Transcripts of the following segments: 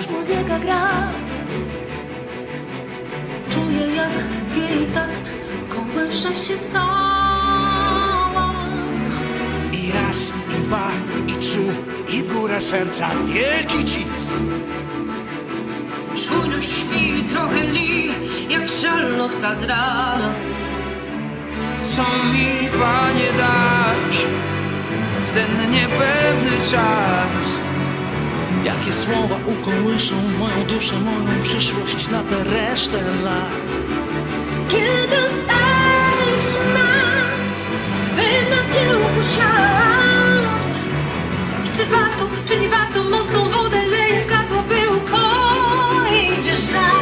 wciąż muzyka gra Czuję jak wieje takt, kołysze się cała. I raz, i dwa, i trzy, i w górę serca wielki cis. Czujność śpi trochę li, jak szarlotka z rana. Co mi, Panie, dasz w ten niepewny czas? Jakie słowa ukołyszą moją duszę, moją przyszłość na tę resztę lat. Kilka starych szmat By na tyłku siadł I czy warto, czy nie warto mocną wodę leje w gardło, by ukoić żal?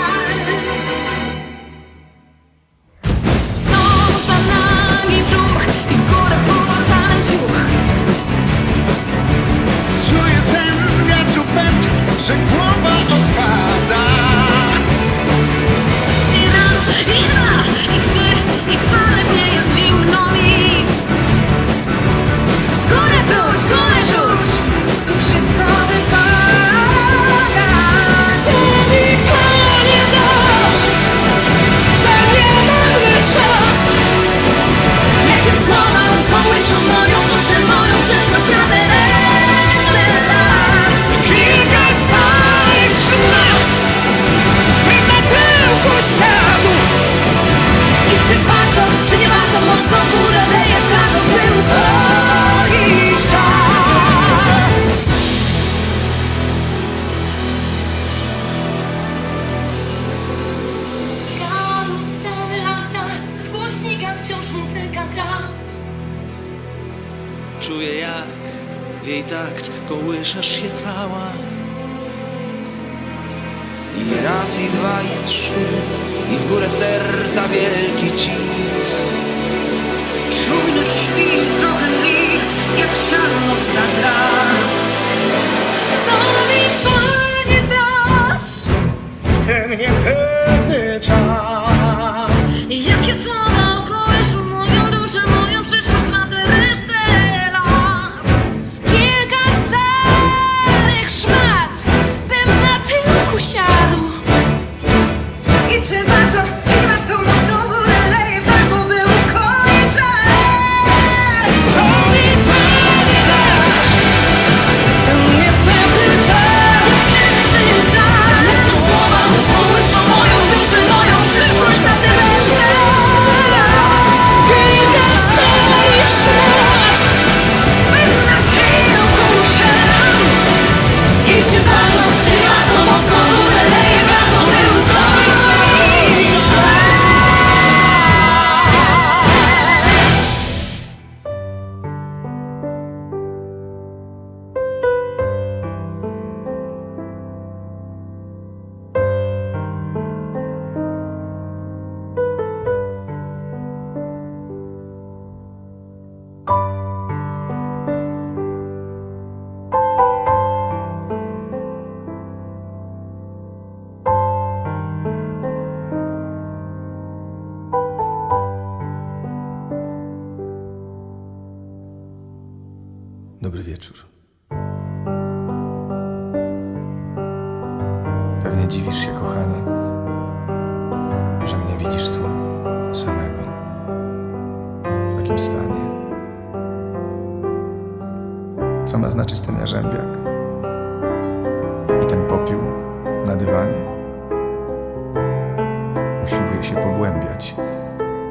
Jak szarlotka z rana. Co mi, Panie, dasz? Ten niepewny czas.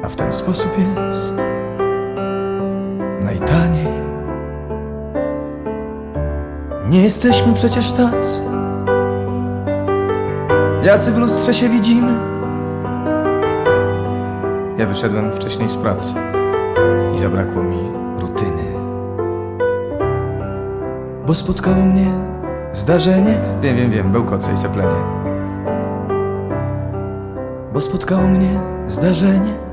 W ten sposób jest najtaniej. Nie jesteśmy przecież tacy, jacy w lustrze się widzimy. Ja wyszedłem wcześniej z pracy i zabrakło mi rutyny. Bo spotkało mnie zdarzenie, wiem, wiem, wiem, bełkoce i seplenie. Bo spotkało mnie zdarzenie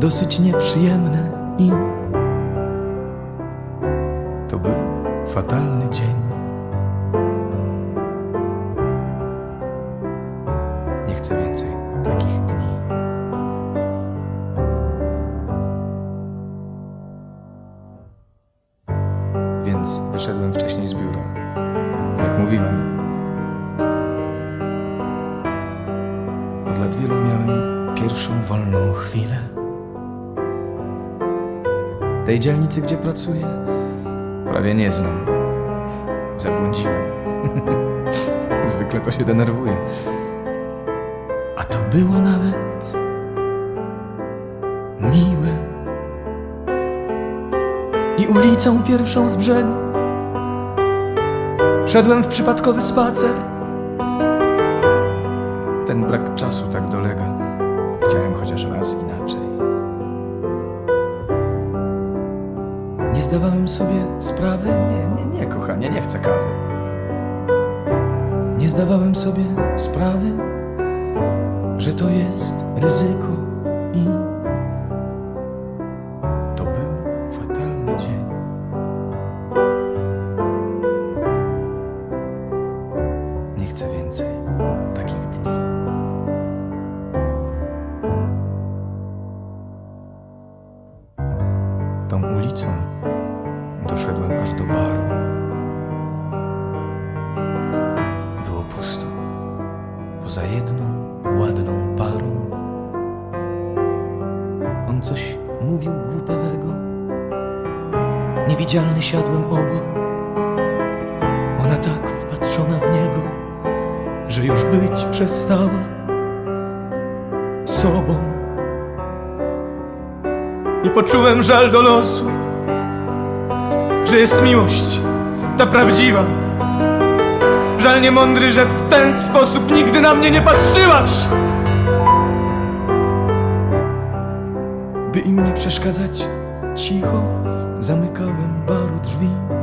dosyć nieprzyjemne i Tej dzielnicy, gdzie pracuję, prawie nie znam. Zabłądziłem. Zwykle to się denerwuje. A to było nawet miłe. I ulicą pierwszą z brzegu szedłem w przypadkowy spacer. Ten brak czasu tak dolega. Chciałem chociaż raz zdawałem sobie sprawy Nie, nie, nie, kochanie, nie chcę kawy. Nie zdawałem sobie sprawy Że to jest ryzyko. niewidzialny siadłem obok. Ona tak wpatrzona w niego Że już być przestała sobą. I poczułem żal do losu Że jest miłość, ta prawdziwa. Żal niemądry, że w ten sposób nigdy na mnie nie patrzyłaś. By im nie przeszkadzać cicho Zamykałem baru drzwi.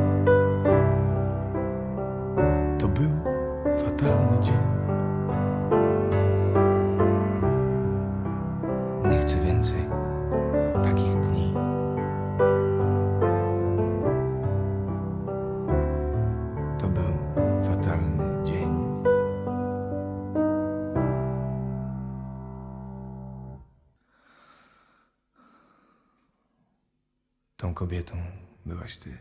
Tą kobietą byłaś ty.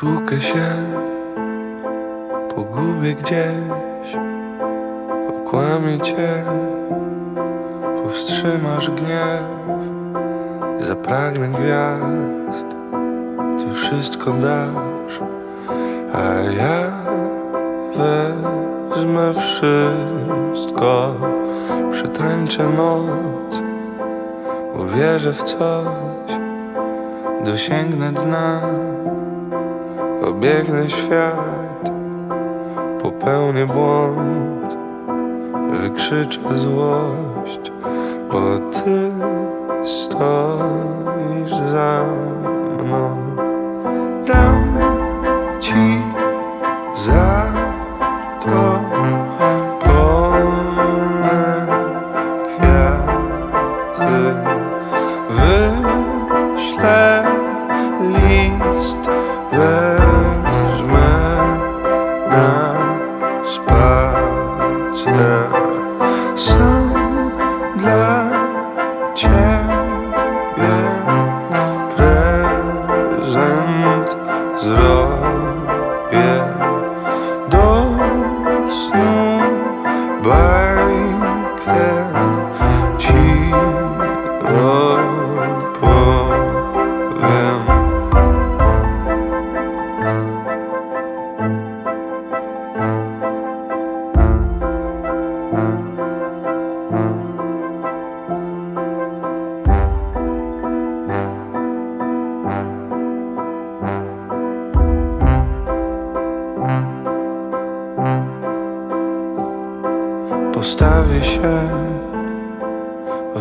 Potłukę się, pogubię gdzieś, okłamię cię, powstrzymasz gniew, zapragnę gwiazd, ty wszystko dasz, a ja wezmę wszystko, przetańczę noc, uwierzę w coś, dosięgnę dna. Obiegnę świat, popełnię błąd, wykrzyczę złość, bo ty stoisz za mną. Dam ci za to polne kwiaty. Wyślę list, wezmę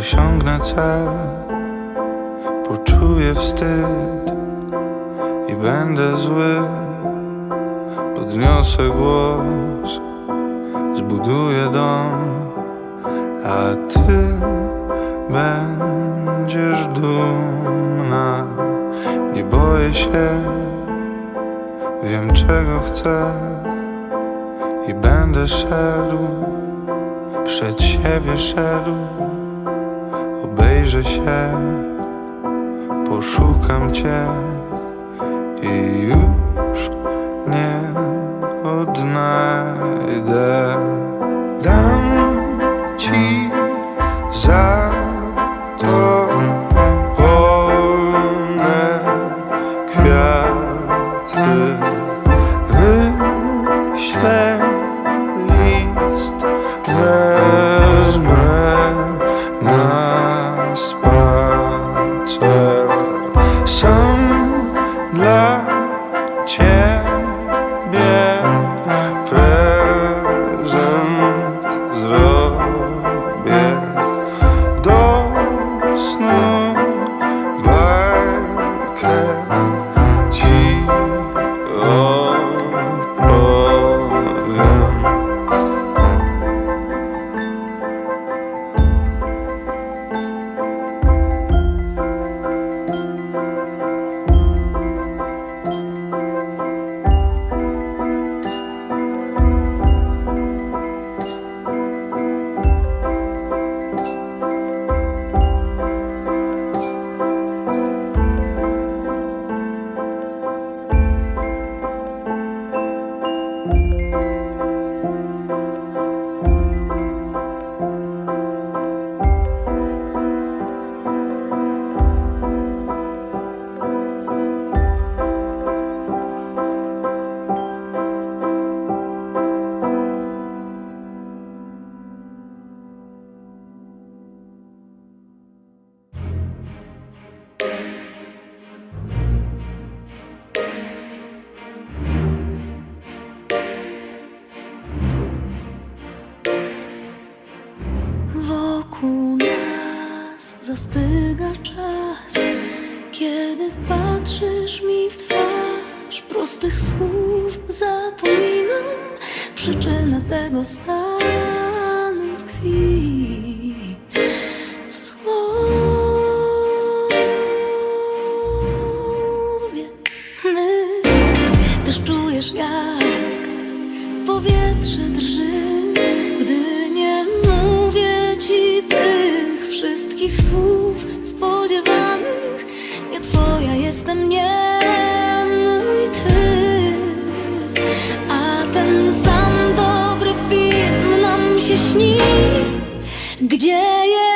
osiągnę cel, poczuję wstyd i będę zły. Podniosę głos, zbuduję dom, a ty będziesz dumna. Nie boję się, wiem czego chcę i będę szedł przed siebie szedł, obejrzę się, poszukam cię i już ciebie patrzysz mi w twarz. Prostych słów zapominam, przyczynę tego stanu tkwi jestem nie mój ty A ten sam dobry film nam się śni. Gdzie jest